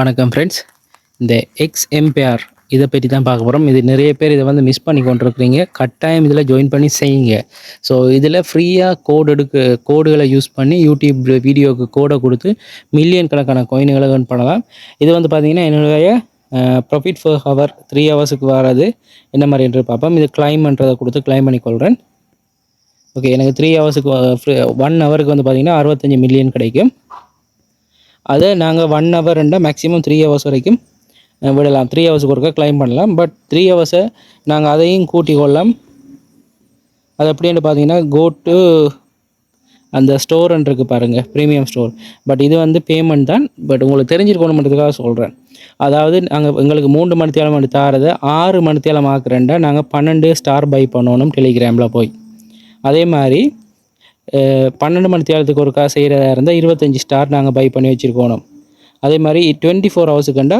வணக்கம் ஃப்ரெண்ட்ஸ் இந்த X MBR இதை பற்றி தான் பார்க்க போகிறோம் இது நிறைய பேர் இதை வந்து மிஸ் பண்ணி கொண்டிருக்கிறீங்க. கட்டாயம் இதில் ஜாயின் பண்ணி செய்யுங்க. ஸோ இதில் ஃப்ரீயாக கோடு எடுக்க கோடுகளை யூஸ் பண்ணி யூடியூப் வீடியோவுக்கு கோடை கொடுத்து மில்லியன் கணக்கான கோயின்களை ஏர்ன் பண்ணலாம். இது வந்து பார்த்திங்கன்னா என்னுடைய ப்ராஃபிட் ஃபர் ஹவர் த்ரீ ஹவர்ஸுக்கு வராது. என்ன மாதிரி என்று பார்ப்போம். இது கிளைம்ன்றதை கொடுத்து கிளைம் பண்ணிக்கொள்கிறேன். ஓகே எனக்கு த்ரீ ஹவர்ஸுக்கு ஒன் ஹவருக்கு வந்து பார்த்திங்கன்னா அறுபத்தஞ்சு மில்லியன் கிடைக்கும். அதை நாங்கள் ஒன் ஹவர் ரெண்டாக மேக்ஸிமம் த்ரீ ஹவர்ஸ் வரைக்கும் விடலாம். த்ரீ ஹவர்ஸுக்கு ஒருக்கா கிளைம் பண்ணலாம். பட் த்ரீ ஹவர்ஸை நாங்கள் அதையும் கூட்டி கொள்ளலாம். அது எப்படின்னு பார்த்தீங்கன்னா கோ டு அந்த ஸ்டோர்ன்னு இருக்குது பாருங்கள் ப்ரீமியம் ஸ்டோர் பட் இது வந்து பேமெண்ட் தான். பட் உங்களுக்கு தெரிஞ்சிருக்கணுன்றதுக்காக சொல்கிறேன் அதாவது நாங்கள் எங்களுக்கு மூன்று மணித்தேலம் மணி தாரதை ஆறு மணித்தேழம் ஆக்குறேன்டா நாங்கள் பன்னெண்டு ஸ்டார் பை பண்ணணும் டெலிகிராமில் போய். அதே மாதிரி பன்னெண்டு மணி தேரத்துக்கு ஒருக்கா செய்கிறதா இருந்தால் இருபத்தஞ்சி ஸ்டார் நாங்கள் பை பண்ணி வச்சுருக்கணும். அதே மாதிரி டுவெண்ட்டி ஃபோர் ஹவர்ஸுக்குண்டா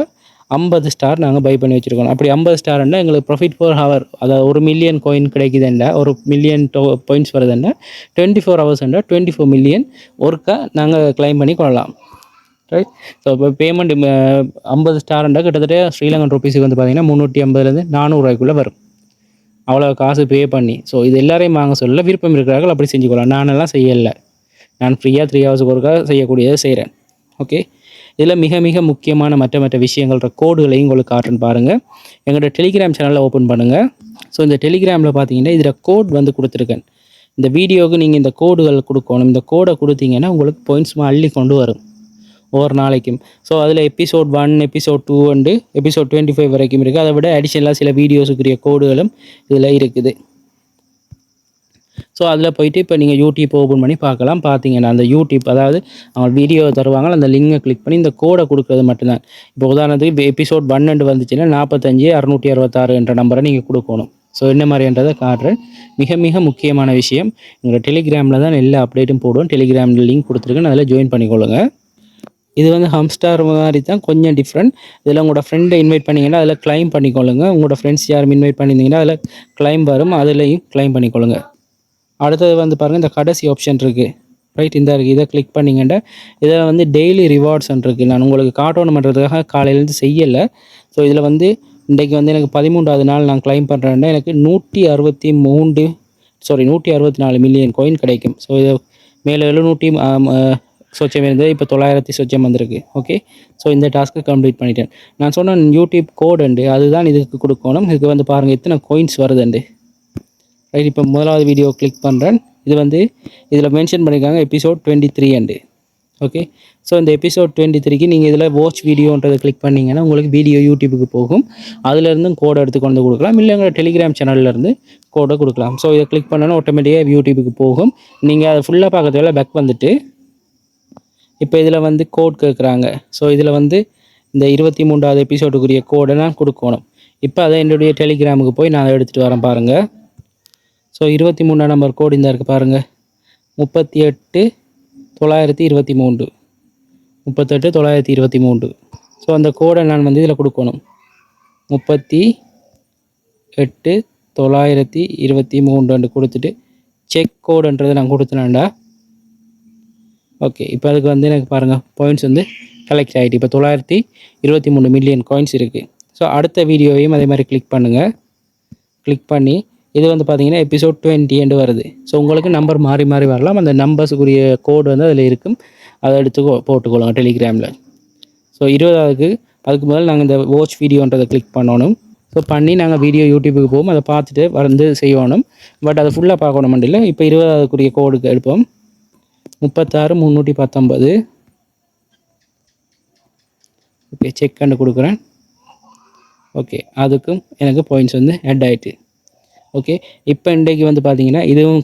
ஐம்பது ஸ்டார் நாங்கள் பை பண்ணி வச்சுருக்கோம் அப்படி ஐம்பது ஸ்டார்னா எங்களுக்கு ப்ராஃபிட் ஃபோர் ஹவர் அதாவது ஒரு மில்லியன் கோயின் கிடைக்குதுண்டா ஒரு மில்லியன் டோ பாயிண்ட்ஸ் வருதுன்னா டுவெண்ட்டி ஃபோர் ஹவர்ஸ்ண்டா டுவெண்ட்டி ஃபோர் மில்லியன் ஒர்க்காக நாங்கள் கிளைம் பண்ணி கொள்ளலாம். ரைட் ஸோ இப்போ பேமெண்ட் ஐம்பது ஸ்டார்ண்டா கிட்டத்தட்ட ஸ்ரீலங்கன் ருபீஸுக்கு வந்து பார்த்தீங்கன்னா முந்நூற்றி ஐம்பதுலேருந்து நானூறுரூவாய்க்குள்ளே வரும். அவ்வளோ காசு பே பண்ணி. ஸோ இது எல்லாரையும் வாங்க சொல்ல விருப்பம் இருக்கிறார்கள் அப்படி செஞ்சுக்கலாம் நானெல்லாம் செய்யலை. நான் ஃப்ரீயாக த்ரீ ஹவர்ஸுக்கு ஒருக்கா செய்யக்கூடியதை செய்கிறேன் ஓகே இதில் மிக மிக முக்கியமான மற்ற மற்ற விஷயங்கள கோடுகளையும் உங்களுக்கு காட்டுன்னு பாருங்கள் எங்களோட டெலிகிராம் சேனலை ஓப்பன் பண்ணுங்கள் ஸோ இந்த டெலிகிராமில் பார்த்தீங்கன்னா இதில் கோட் வந்து கொடுத்துருக்கேன். இந்த வீடியோவுக்கு நீங்கள் இந்த கோடுகள் கொடுக்கணும். இந்த கோடை கொடுத்தீங்கன்னா உங்களுக்கு பாயிண்ட்ஸ் அள்ளி கொண்டு வரும். ஒவ்வொரு நாளைக்கும். ஸோ அதில் episode one episode two and episode twenty five வரைக்கும் இருக்குது அதை விட அடிஷனலாக சில வீடியோஸுக்குரிய கோடுகளும் இதில் இருக்குது. ஸோ அதில் போயிட்டு இப்போ நீங்கள் யூடியூப் ஓப்பன் பண்ணி பார்க்கலாம். பார்த்தீங்கன்னா அந்த யூடியூப் அதாவது அவங்க வீடியோ தருவாங்க அந்த லிங்கை கிளிக் பண்ணி இந்த கோடை கொடுக்குறது மட்டும்தான். இப்போ உதாரணத்துக்கு இப்போ எபிசோட் பன்னெண்டு வந்துச்சுன்னா நாற்பத்தஞ்சு அறுநூற்றி அறுபத்தாறு என்ற நம்பரை நீங்கள் கொடுக்கணும். ஸோ என்ன மாதிரின்றதை காட்டுறேன். மிக மிக முக்கியமான விஷயம். எங்களோட டெலிகிராமில் தான் எல்லா அப்டேட்டும் போடுவோம். டெலிகிராமில் லிங்க் கொடுத்துருக்கேன். அதில் ஜாயின் பண்ணிக்கொள்ளுங்கள் இது வந்து ஹம்ஸ்டார் மாதிரி தான் கொஞ்சம் டிஃப்ரெண்ட் இதில் உங்களோட ஃப்ரெண்டை இன்வைட் பண்ணிங்கன்னா அதில் கிளைம் பண்ணிக்கொள்ளுங்க. உங்களோட ஃப்ரெண்ட்ஸ் யாரும் இன்வைட் பண்ணியிருந்தீங்கன்னா அதில் கிளைம் வரும். அதுலேயும் கிளைம் பண்ணிக்கொள்ளுங்க. அடுத்தது வந்து பாருங்கள் இந்த கடைசி ஆப்ஷன் இருக்குது ரைட் இந்த இருக்குது இதை கிளிக் பண்ணிங்கன்னா இதில் வந்து டெய்லி ரிவார்ட்ஸ் இருக்குது நான் உங்களுக்கு காட்டணுன்றதுக்காக காலையிலேருந்து செய்யலை. ஸோ இதில் வந்து இன்றைக்கு வந்து எனக்கு பதிமூன்றாவது நாள் நான் கிளைம் பண்ணுறேன்னா எனக்கு நூற்றி அறுபத்தி மூன்று சாரி நூற்றி அறுபத்தி நாலு மில்லியன் கோயின் கிடைக்கும். ஸோ இதை மேலே எழுநூற்றி சொச்சம் இருந்தது இப்போ தொள்ளாயிரத்தி சொச்சம் வந்திருக்கு. ஓகே ஸோ இந்த டாஸ்க்கு கம்ப்ளீட் பண்ணிட்டேன். நான் சொன்ன யூடியூப் கோட் அண்டு அதுதான் இதுக்கு கொடுக்கணும். இதுக்கு வந்து பாருங்கள் எத்தனை கோயின்ஸ் வருதுண்டு. ரைட் இப்போ முதலாவது வீடியோ கிளிக் பண்ணுறேன் இது வந்து இதில் மென்ஷன் பண்ணியிருக்காங்க episode twenty three and. Okay so இந்த எபிசோட் டுவெண்ட்டி த்ரீக்கு நீங்கள் இதில் வாட்ச் வீடியோன்றதை கிளிக் பண்ணிங்கன்னா உங்களுக்கு வீடியோ யூடியூபுக்கு போகும். அதுலேருந்தும் கோடை எடுத்து கொண்டு வந்து கொடுக்கலாம். இல்லை எங்கள் டெலிகிராம் சேனல்லேருந்து கோடை கொடுக்கலாம். ஸோ இதை கிளிக் பண்ணோன்னா ஆட்டோமேட்டிக்காக யூடியூபுக்கு போகும். நீங்கள் அதை ஃபுல்லாக பார்க்கறதுல பேக் வந்துட்டு இப்போ இதில் வந்து கோட் கேட்குறாங்க. ஸோ இதில் வந்து இந்த இருபத்தி மூன்றாவது எபிசோடுக்குரிய கோடை நான் கொடுக்கணும். இப்போ அதை என்னுடைய டெலிகிராமுக்கு போய் நான் அதை எடுத்துகிட்டு வரேன் பாருங்கள் ஸோ இருபத்தி மூணாம் நம்பர் கோடு இந்த இருக்குது பாருங்கள் முப்பத்தி எட்டு தொள்ளாயிரத்தி இருபத்தி மூன்று. முப்பத்தெட்டு தொள்ளாயிரத்தி இருபத்தி மூன்று. ஸோ அந்த கோடை நான் வந்து இதில் கொடுக்கணும். முப்பத்தி எட்டு தொள்ளாயிரத்தி இருபத்தி மூன்று கொடுத்துட்டு செக் கோடுன்றதை நான் கொடுத்தேன்டா ஓகே இப்போ அதுக்கு வந்து எனக்கு பாருங்கள் பாயிண்ட்ஸ் வந்து கலெக்ட் ஆகிட்டு இப்போ தொள்ளாயிரத்தி இருபத்தி மூணு மில்லியன் காயின்ஸ் இருக்குது ஸோ அடுத்த வீடியோவையும் அதே மாதிரி கிளிக் பண்ணுங்கள் கிளிக் பண்ணி இது வந்து பார்த்தீங்கன்னா எபிசோட் டுவெண்ட்டி எண்டு வருது. ஸோ உங்களுக்கு நம்பர் மாறி மாறி வரலாம். அந்த நம்பர்ஸுக்குரிய கோடு வந்து அதில் இருக்கும். அதை எடுத்து போட்டுக்கொள்ளுங்க டெலிகிராமில் ஸோ இருபதாவதுக்கு அதுக்கு முதல்ல நாங்கள் இந்த வாட்ச் வீடியோன்றதை கிளிக் பண்ணணும். ஸோ பண்ணி நாங்கள் வீடியோ யூடியூபுக்கு போவோம். அதை பார்த்துட்டு வந்து செய்யணும். பட் அதை ஃபுல்லாக பார்க்கணும் இல்லை. இப்போ இருபதாவதுக்குரிய கோடுக்கு எடுப்போம். முப்பத்தாறு முந்நூற்றி பத்தொம்பது ஓகே செக் கண்டு கொடுக்குறேன் ஓகே அதுக்கும் எனக்கு பாயிண்ட்ஸ் வந்து ஆட் ஆகிட்டு ஓகே இப்போ இன்றைக்கு வந்து பார்த்தீங்கன்னா இதுவும்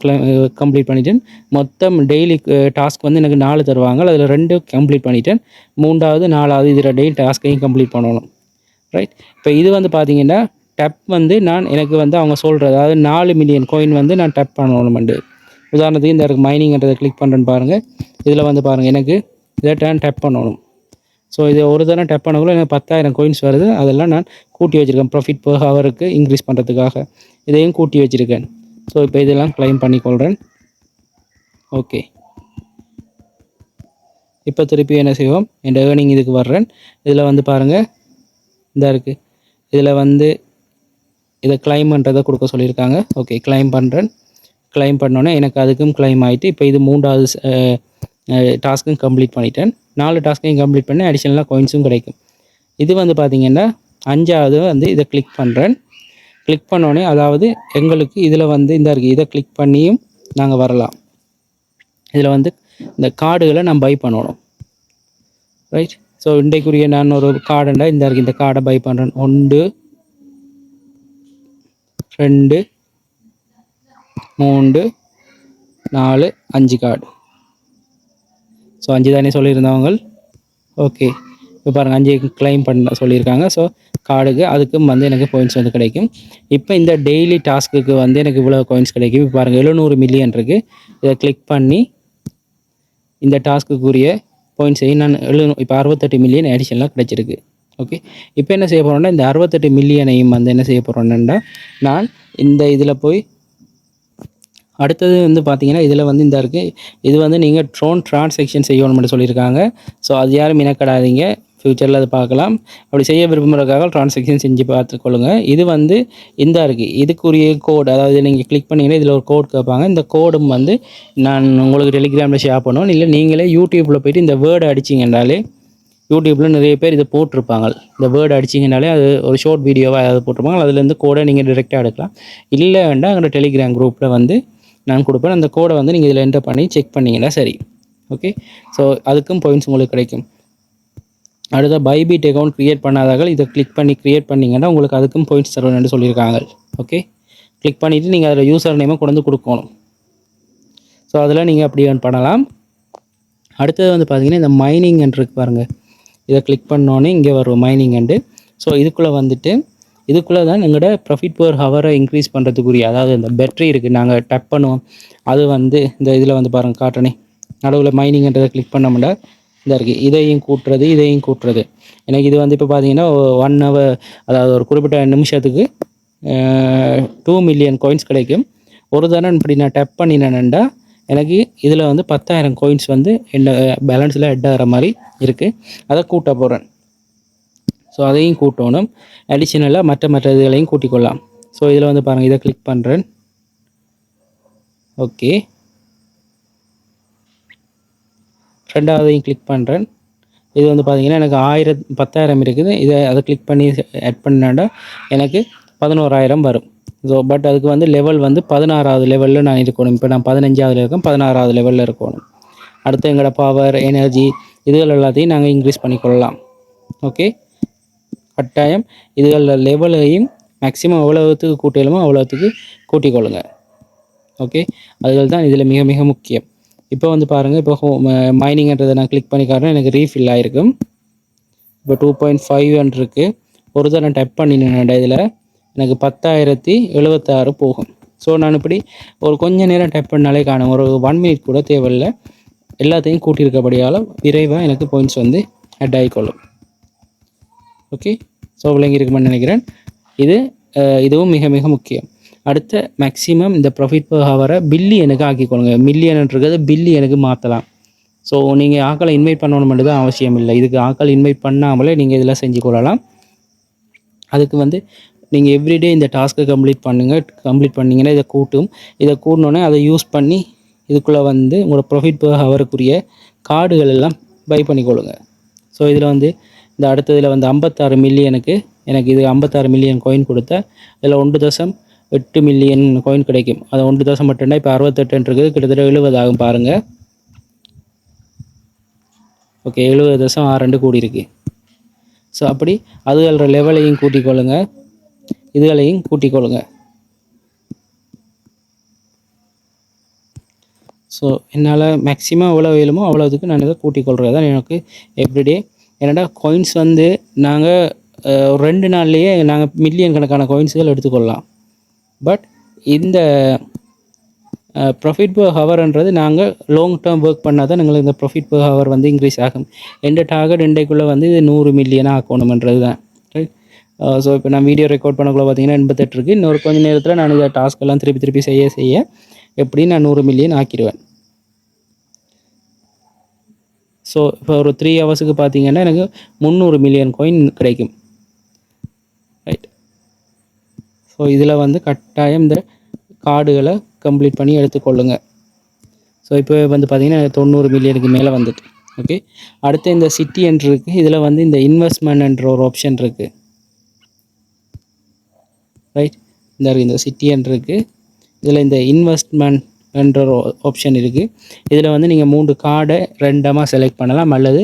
கம்ப்ளீட் பண்ணிட்டேன். மொத்தம் டெய்லி டாஸ்க் வந்து எனக்கு நாலு தருவாங்க. அதில் ரெண்டு கம்ப்ளீட் பண்ணிட்டேன். மூன்றாவது நாலாவது இது ரெண்டையும் டாஸ்க்கையும் கம்ப்ளீட் பண்ணணும். ரைட் இப்போ இது வந்து பார்த்தீங்கன்னா டப் வந்து நான் எனக்கு வந்து அவங்க சொல்கிறது அதாவது நாலு மில்லியன் கோயின் வந்து நான் டப் பண்ணணுமெண்டு உதாரணத்துக்கு இந்த மைனிங்ன்றதை கிளிக் பண்ணுறேன்னு பாருங்கள் இதில் வந்து பாருங்கள் எனக்கு இதை டேன் டேப் பண்ணணும். ஸோ இது ஒரு தடவை டேப் பண்ணக்குள்ள எனக்கு பத்தாயிரம் கோயின்ஸ் வருது. அதெல்லாம் நான் கூட்டி வச்சுருக்கேன். ப்ராஃபிட் போக ஹவருக்கு இன்க்ரீஸ் பண்ணுறதுக்காக இதையும் கூட்டி வச்சுருக்கேன். ஸோ இப்போ இதெல்லாம் க்ளைம் பண்ணிக்கொள்கிறேன் ஓகே இப்போ திருப்பி என்ன செய்வோம்? என் ஏர்னிங் இதுக்கு வர்றேன். இதில் வந்து பாருங்கள் இந்த இருக்குது இதில் வந்து இதை கிளைம்ன்றதை கொடுக்க சொல்லியிருக்காங்க. ஓகே கிளைம் பண்ணுறேன் கிளைம் பண்ணோன்னே எனக்கு அதுக்கும் கிளைம் ஆகிட்டு இப்போ இது மூன்றாவது டாஸ்க்கும் கம்ப்ளீட் பண்ணிட்டேன். நாலு டாஸ்க்கையும் கம்ப்ளீட் பண்ணி அடிஷ்னலாக கோயின்ஸும் கிடைக்கும். இது வந்து பார்த்திங்கன்னா அஞ்சாவது வந்து இதை கிளிக் பண்ணுறேன் கிளிக் பண்ணோடனே அதாவது எங்களுக்கு இதில் வந்து இந்த இருக்குது இதை கிளிக் பண்ணியும் நாங்கள் வரலாம். இதில் வந்து இந்த கார்டுகளை நான் பை பண்ணணும். ரைட் ஸோ இன்றைக்குரிய நான் ஒரு கார்டுண்டா இந்த இருக்குது இந்த கார்டை பை பண்ணுறேன் ஒன்று ரெண்டு மூன்று நாலு அஞ்சு கார்டு ஸோ அஞ்சு தானே சொல்லியிருந்தவங்க? ஓகே இப்போ பாருங்கள் அஞ்சு கிளைம் பண்ண சொல்லியிருக்காங்க. ஸோ கார்டுக்கு அதுக்கும் வந்து எனக்கு பாயிண்ட்ஸ் வந்து கிடைக்கும். இப்போ இந்த டெய்லி டாஸ்க்குக்கு வந்து எனக்கு இவ்வளோ காயின்ஸ் கிடைக்கும். இப்போ பாருங்கள் எழுநூறு மில்லியன் இருக்குது இதை கிளிக் பண்ணி இந்த டாஸ்க்குக்குரிய பாயிண்ட்ஸையும் நான் எழு இப்போ அறுபத்தெட்டு மில்லியன் அடிஷனலாக கிடச்சிருக்கு. ஓகே இப்போ என்ன செய்ய போகிறோன்னா இந்த அறுபத்தெட்டு மில்லியனையும் வந்து என்ன செய்ய போகிறோன்னா நான் இந்த இதில் போய் அடுத்தது வந்து பார்த்தீங்கன்னா இதில் வந்து இந்த இருக்குது இது வந்து நீங்கள் ட்ரோன் ட்ரான்சாக்ஷன் செய்யணும்னு சொல்லியிருக்காங்க. ஸோ அது யாரும் இனக்கடாதீங்க ஃப்யூச்சரில் அதை பார்க்கலாம். அப்படி செய்ய விரும்புகிறதுக்காக ட்ரான்சாக்ஷன் செஞ்சு பார்த்துக்கொள்ளுங்க இது வந்து இந்த இருக்குது இதுக்குரிய கோட் அதாவது நீங்கள் கிளிக் பண்ணிங்கன்னா இதில் ஒரு கோட் கேட்பாங்க. இந்த கோடும் வந்து நான் உங்களுக்கு டெலிகிராமில் ஷேர் பண்ணுவோம் இல்லை நீங்களே யூடியூப்பில் போயிட்டு இந்த வேர்டு அடிச்சிங்கன்றாலே யூடியூப்பில் நிறைய பேர் இதை போட்டிருப்பாங்க. இந்த வேர்டு அடிச்சிங்கனாலே அது ஒரு ஷார்ட் வீடியோவாக ஏதாவது போட்டிருப்பாங்க. அதுலேருந்து கோடை நீங்கள் டிரெக்டாக எடுக்கலாம். இல்லை வேண்டாம் அங்கே டெலிகிராம் குரூப்பில் வந்து நான் கொடுப்பேன். அந்த கோடை வந்து நீங்கள் இதில் என்டர் பண்ணி செக் பண்ணிங்கன்னா சரி. ஓகே ஸோ அதுக்கும் பாயிண்ட்ஸ் உங்களுக்கு கிடைக்கும். அடுத்த பைபிட் அக்கௌண்ட் க்ரியேட் பண்ணாதார்கள் இதை கிளிக் பண்ணி க்ரியேட் பண்ணிங்கன்னா உங்களுக்கு அதுக்கும் பாயிண்ட்ஸ் தருவேன் சொல்லியிருக்காங்க. ஓகே கிளிக் பண்ணிவிட்டு நீங்கள் அதில் யூசர் நேமை கொண்டு வந்து கொடுக்கணும். ஸோ அதில் நீங்கள் அப்படி பண்ணலாம். அடுத்தது வந்து பார்த்தீங்கன்னா இந்த மைனிங் இருக்கு பாருங்கள் இதை கிளிக் பண்ணோன்னே இங்கே வரும் மைனிங் அண்டு ஸோ இதுக்குள்ளே வந்துட்டு இதுக்குள்ளே தான் எங்களோட ப்ராஃபிட் பர் ஹவரை இன்க்ரீஸ் பண்ணுறதுக்குரிய அதாவது இந்த பேட்ரி இருக்குது நாங்கள் டப் பண்ணுவோம். அது வந்து இந்த இதில் வந்து பாருங்கள் காட்டணே. நடுவில் மைனிங்ன்றதை கிளிக் முன்னாடி இதாக இருக்குது இதையும் கூட்டுறது இதையும் கூட்டுறது. எனக்கு இது வந்து இப்போ பார்த்தீங்கன்னா ஒன் ஹவர் அதாவது ஒரு குறிப்பிட்ட நிமிஷத்துக்கு டூ மில்லியன் கோயின்ஸ் கிடைக்கும். ஒரு தடவை இப்படி நான் டப் பண்ணினேன்டா எனக்கு இதில் வந்து பத்தாயிரம் கோயின்ஸ் வந்து என்ன பேலன்ஸில் ஹெட் ஆகிற மாதிரி இருக்குது அதை கூட்ட போகிறேன் ஸோ அதையும் கூட்டணும். அடிஷ்னலாக மற்ற மற்ற இதுகளையும் கூட்டிக்கொள்ளலாம். ஸோ இதில் வந்து பாருங்கள் இதை கிளிக் பண்ணுறேன் ஓகே ரெண்டாவதையும் கிளிக் பண்ணுறேன் இது வந்து பார்த்தீங்கன்னா எனக்கு ஆயிரம் பத்தாயிரம் இருக்குது. இதை அதை கிளிக் பண்ணி ஆட் பண்ணாண்டா எனக்கு பதினோராயிரம் வரும். ஸோ பட் அதுக்கு வந்து லெவல் வந்து பதினாறாவது லெவலில் நான் இருக்கணும். இப்போ நான் பதினஞ்சாவதுல இருக்கேன் பதினாறாவது லெவலில் இருக்கணும். அடுத்து எங்களோட பவர் எனர்ஜி இதுகள் எல்லாத்தையும் நாங்கள் இன்க்ரீஸ் பண்ணிக்கொள்ளலாம். ஓகே கட்டாயம் இதுகள் லெவலையும் மேக்ஸிமம் எவ்வளோத்துக்கு கூட்டலுமோ அவ்வளோத்துக்கு கூட்டிக்கொள்ளுங்க. ஓகே அதுகள் தான் இதில் மிக மிக முக்கியம். இப்போ வந்து பாருங்கள் இப்போ மைனிங்ன்றதை நான் கிளிக் பண்ணி காரணம் எனக்கு ரீஃபில் ஆகிருக்கும் இப்போ டூ பாயிண்ட் ஃபைவ் இருக்குது ஒரு தடவை டப் பண்ணினேன் இதில். எனக்கு பத்தாயிரத்தி எழுபத்தாறு போகும். ஸோ நான் இப்படி ஒரு கொஞ்ச நேரம் டைப் பண்ணாலே காணும். ஒரு ஒன் மினிட் கூட தேவையில்லை. எல்லாத்தையும் கூட்டியிருக்கபடியால் விரைவாக எனக்கு பாயிண்ட்ஸ் வந்து ஆட் ஆகிக்கொள்ளும். ஓகே ஸோ விளங்கி இருக்குமென்னு நினைக்கிறேன். இது இதுவும் மிக மிக முக்கியம். அடுத்த மேக்ஸிமம் இந்த ப்ராஃபிட் பர் ஹவரை பில்லி எனக்கு ஆக்கிக்கொள்ளுங்க. மில்லியன்ன்றது பில்லி எனக்கு மாற்றலாம் ஸோ நீங்கள் ஆக்களை இன்வைட் பண்ணணும் தான் அவசியம் இல்லை. இதுக்கு ஆக்கள் இன்வைட் பண்ணாமலே நீங்கள் இதெல்லாம் செஞ்சு கொள்ளலாம். அதுக்கு வந்து நீங்கள் எவ்ரிடே இந்த டாஸ்க்கை கம்ப்ளீட் பண்ணுங்கள் கம்ப்ளீட் பண்ணிங்கன்னா இதை கூட்டும். இதை கூட்டினோன்னே அதை யூஸ் பண்ணி இதுக்குள்ளே வந்து உங்களோட ப்ராஃபிட் பர் ஹவருக்குரிய கார்டுகள் எல்லாம் பை பண்ணிக்கொள்ளுங்க. ஸோ இதில் வந்து இந்த அடுத்ததில் வந்து ஐம்பத்தாறு மில்லியனுக்கு எனக்கு இது ஐம்பத்தாறு மில்லியன் காயின் கொடுத்தேன் இதில் ஒன்று தசம் எட்டு மில்லியன் காயின் கிடைக்கும். அது ஒன்று தசம் மட்டும்னா இப்போ அறுபத்தெட்டுன்றது கிட்டத்தட்ட எழுபது ஆகும் பாருங்கள் ஓகே எழுபது தசம் ஆறு ரெண்டு கூடி இருக்கு. ஸோ அப்படி அதுகள லெவலையும் கூட்டிக் கொள்ளுங்க. இதுகளையும் கூட்டிக் கொள்ளுங்க. ஸோ என்னால் மேக்ஸிமம் எவ்வளோ வேணுமோ அவ்வளோதுக்கு நான் இதை கூட்டிக் கொள்கிறது தான் எனக்கு எவ்ரிடே என்னடா காயின்ஸ் வந்து நாங்கள் ரெண்டு நாள்லேயே நாங்கள் மில்லியன் கணக்கான காயின்ஸுகள் எடுத்துக்கொள்ளலாம். பட் இந்த ப்ராஃபிட் பர் ஹவர்ன்றது நாங்கள் லாங் டேர்ம் ஒர்க் பண்ணால் தான் எங்களுக்கு இந்த ப்ராஃபிட் பர் ஹவர் வந்து இன்க்ரீஸ் ஆகும். எந்த டார்கெட் இண்டைக்குள்ளே வந்து இது நூறு மில்லியனாக ஆக்கணுமன்றது தான். ரைட் ஸோ இப்போ நான் வீடியோ ரெக்கார்ட் பண்ணக்குள்ள பார்த்தீங்கன்னா எண்பத்தெட்டு இருக்குது இன்னொரு கொஞ்சம் நேரத்தில் நான் இந்த டாஸ்க் எல்லாம் திருப்பி திருப்பி செய்ய செய்ய எப்படி நான் நூறு மில்லியன் ஆக்கிடுவேன். ஸோ இப்போ ஒரு த்ரீ ஹவர்ஸுக்கு பார்த்தீங்கன்னா எனக்கு முந்நூறு மில்லியன் காயின் கிடைக்கும். ரைட் ஸோ இதில் வந்து கட்டாயம் இந்த கார்டுகளை கம்ப்ளீட் பண்ணி எடுத்துக்கொள்ளுங்க. ஸோ இப்போ வந்து பார்த்தீங்கன்னா எனக்கு தொண்ணூறு மில்லியனுக்கு மேலே வந்துட்டு. ஓகே அடுத்து இந்த சிட்டி என்று இருக்குது இதில் வந்து இந்த இன்வெஸ்ட்மெண்ட்ன்ற ஒரு ஆப்ஷன் இருக்குது ரைட் இந்த இந்த சிட்டி என்று இருக்குது இதில் இந்த இன்வெஸ்ட்மெண்ட் என்ற ஒரு ஆப்ஷன் இருக்குது இதில் வந்து நீங்கள் மூன்று கார்டை ரெண்டமாக செலக்ட் பண்ணலாம். அல்லது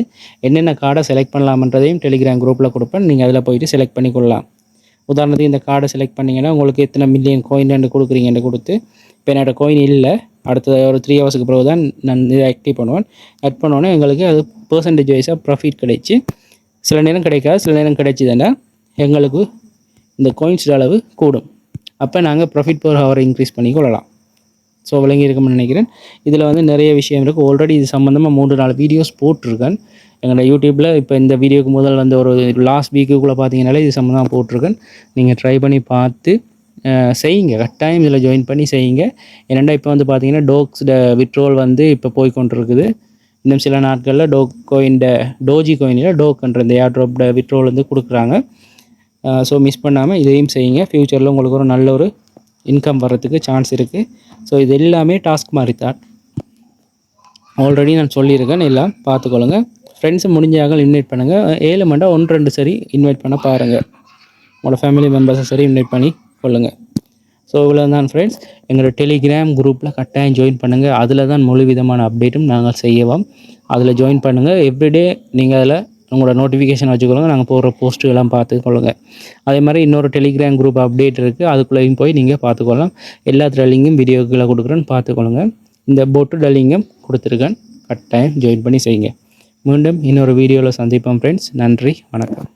என்னென்ன கார்டை செலக்ட் பண்ணலாம்ன்றதையும் டெலிகிராம் குரூப்பில் கொடுப்பேன். நீங்கள் அதில் போயிட்டு செலக்ட் பண்ணி கொள்ளலாம் உதாரணத்துக்கு இந்த கார்டை செலக்ட் பண்ணிங்கன்னா உங்களுக்கு எத்தனை மில்லியன் கோயின் கொடுக்குறீங்கன்னு கொடுத்து இப்போ என்னோட கோயின் இல்லை. அடுத்த ஒரு த்ரீ ஹவர்ஸுக்கு பிறகு தான் நான் இதை ஆக்டிவ் பண்ணுவேன். ஆக்ட் பண்ணோன்னே எங்களுக்கு அது பர்சன்டேஜ் வைஸாக ப்ராஃபிட் கிடைச்சி சில நேரம் கிடைக்காது சில நேரம் கிடைச்சிதுன்னா எங்களுக்கு இந்த கோயின்ஸோட அளவு கூடும். அப்போ நாங்கள் ப்ராஃபிட் பர் ஹவர் இன்க்ரீஸ் பண்ணி கொள்ளலாம் ஸோ விளங்கியிருக்கும்னு நினைக்கிறேன். இதில் வந்து நிறைய விஷயம் இருக்குது ஆல்ரெடி இது சம்மந்தமாக மூன்று நாலு வீடியோஸ் போட்டிருக்கேன். எங்களோட யூடியூப்பில் இப்போ இந்த வீடியோக்கு முதல் வந்து ஒரு லாஸ்ட் வீக்குக்குள்ளே பார்த்தீங்கனாலே இது சம்மந்தமாக போட்டிருக்கேன். நீங்கள் ட்ரை பண்ணி பார்த்து செய்யுங்க. கட்டாயம் இதில் ஜாயின் பண்ணி செய்யுங்க. ஏன்னா இப்போ வந்து பார்த்தீங்கன்னா டோக்ஸ் விட்ரோல் வந்து இப்போ போய் கொண்டிருக்குது இன்னும் சில நாட்களில் டோக் கோயின்ட டோஜி கோயினில் டோக்ன்ற இந்த ஏர் விட்ரோல் வந்து கொடுக்குறாங்க. ஸோ மிஸ் பண்ணாமல் இதையும் செய்யுங்க. ஃப்யூச்சரில் உங்களுக்கு ஒரு நல்ல ஒரு இன்கம் வர்றதுக்கு சான்ஸ் இருக்குது ஸோ இது எல்லாமே டாஸ்க் மாதிரி தான் ஆல்ரெடி நான் சொல்லியிருக்கேன் எல்லாம் பார்த்துக்கொள்ளுங்க. ஃப்ரெண்ட்ஸை முடிஞ்சாக இன்வைட் பண்ணுங்கள் ஏழு மண்டா ஒன்று ரெண்டு சரி இன்வைட் பண்ண பாருங்கள் உங்களோட ஃபேமிலி மெம்பர்ஸை சரி இன்வைட் பண்ணி கொள்ளுங்கள் ஸோ இவ்வளோ தான் ஃப்ரெண்ட்ஸ் எங்களோட டெலிகிராம் குரூப்பில் கட்டாயம் ஜாயின் பண்ணுங்கள் அதில் தான் முழு விதமான அப்டேட்டும் நாங்கள் செய்யவோம். அதில் ஜாயின் பண்ணுங்கள் எவ்ரிடே நீங்கள் அதில் உங்களோட நோட்டிஃபிகேஷன் வச்சுக்கொள்ளுங்க நாங்கள் போடுற போஸ்ட்டுகள்லாம் பார்த்துக்கொள்ளுங்க. அதே மாதிரி இன்னொரு டெலிகிராம் குரூப் அப்டேட் இருக்குது அதுக்குள்ளேயும் போய் நீங்கள் பார்த்துக்கொள்ளலாம். எல்லாத்துல லிங்கும் வீடியோக்களை கொடுக்குறேன்னு பார்த்துக்கொள்ளுங்க. இந்த போட்டு லிங்கும் கொடுத்துருக்கேன். கட்டாயம் ஜாயின் பண்ணி செய்யுங்க. மீண்டும் இன்னொரு வீடியோவில் சந்திப்போம் ஃப்ரெண்ட்ஸ் நன்றி வணக்கம்.